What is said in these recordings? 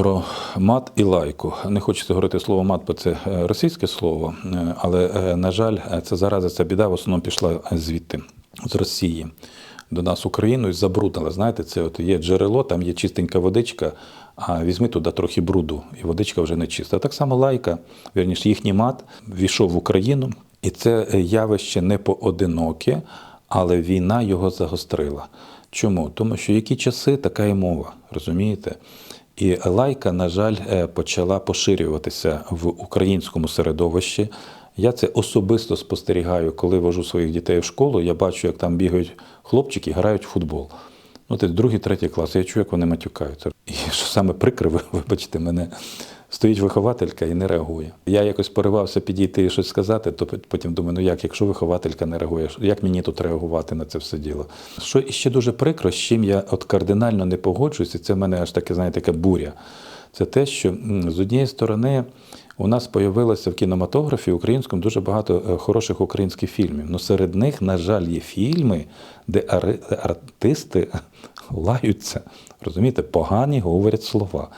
Про мат і лайку. Не хочеться говорити слово мат, бо це е, російське слово, е, але, е, на жаль, це зараза, ця біда в основному пішла звідти, з Росії. До нас Україну і забруднила. Знаєте, це от є джерело, там є чистенька водичка, а візьми туди трохи бруду, і водичка вже не чиста. Так само лайка, вірніше, їхній мат війшов в Україну, і це явище не поодиноке, але війна його загострила. Чому? Тому що які часи, така і мова, розумієте? І лайка, на жаль, е, почала поширюватися в українському середовищі. Я це особисто спостерігаю, коли вожу своїх дітей в школу. Я бачу, як там бігають хлопчики, грають в футбол. Ну, це другий, третій клас. Я чую, як вони матюкаються. І що саме прикре, вибачте мене, стоїть вихователька і не реагує. Я якось поривався підійти і щось сказати, то потім думаю, ну як, якщо вихователька не реагує, як мені тут реагувати на це все діло? Що іще дуже прикро, з чим я от кардинально не погоджуюся, це в мене аж таке, знаєте, така буря. Це те, що з однієї сторони у нас появилося в кінематографі українському дуже багато е, хороших українських фільмів. Ну серед них, на жаль, є фільми, де ари- артисти лаються, розумієте, погані говорять слова.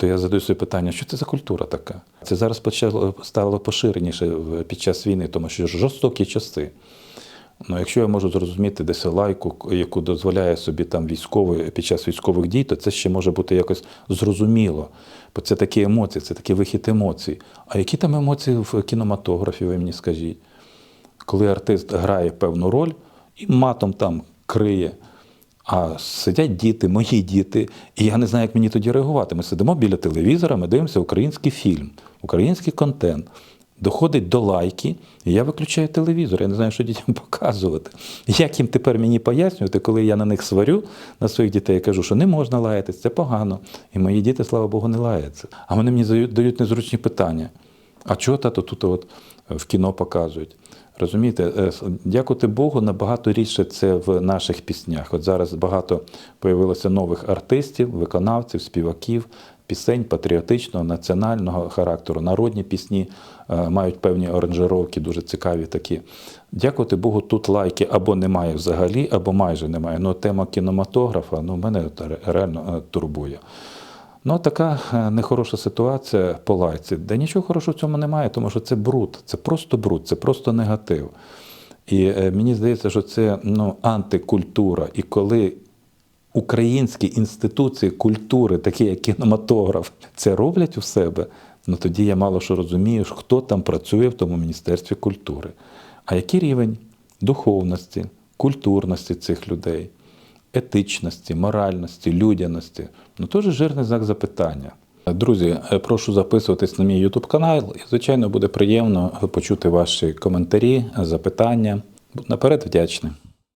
То я задаю собі питання, що це за культура така? Це зараз почало стало поширеніше під час війни, тому що жорстокі часи. Ну, якщо я можу зрозуміти десь лайку, яку дозволяє собі там військовий під час військових дій, то це ще може бути якось зрозуміло. Бо це такі емоції, це такий вихід емоцій. А які там емоції в кінематографі, ви мені скажіть? Коли артист грає певну роль і матом там криє. А сидять діти, мої діти, і я не знаю, як мені тоді реагувати. Ми сидимо біля телевізора, ми дивимося український фільм, український контент. Доходить до лайки, і я виключаю телевізор. Я не знаю, що дітям показувати. Як їм тепер мені пояснювати, коли я на них сварю на своїх дітей, я кажу, що не можна лаятись, це погано. І мої діти, слава Богу, не лаяться. А вони мені дають незручні питання. А чого тато тут от в кіно показують? Розумієте, е, дякувати Богу, набагато рідше це в наших піснях. От зараз багато появилося нових артистів, виконавців, співаків, пісень патріотичного, національного характеру. Народні пісні е, мають певні оранжировки, дуже цікаві такі. Дякувати Богу, тут лайки або немає взагалі, або майже немає. Ну, тема кінематографа ну, мене реально е, турбує. Ну, така е, нехороша ситуація по лайці. Де нічого хорошого в цьому немає, тому що це бруд, це просто бруд, це просто негатив. І е, мені здається, що це ну, антикультура. І коли українські інституції культури, такі як кінематограф, це роблять у себе, ну тоді я мало що розумію, хто там працює в тому Міністерстві культури. А який рівень духовності, культурності цих людей, етичності, моральності, людяності? Ну теж жирний знак запитання. Друзі, е, прошу записуватись на мій YouTube канал, і, звичайно, буде приємно почути ваші коментарі, запитання. Наперед вдячний.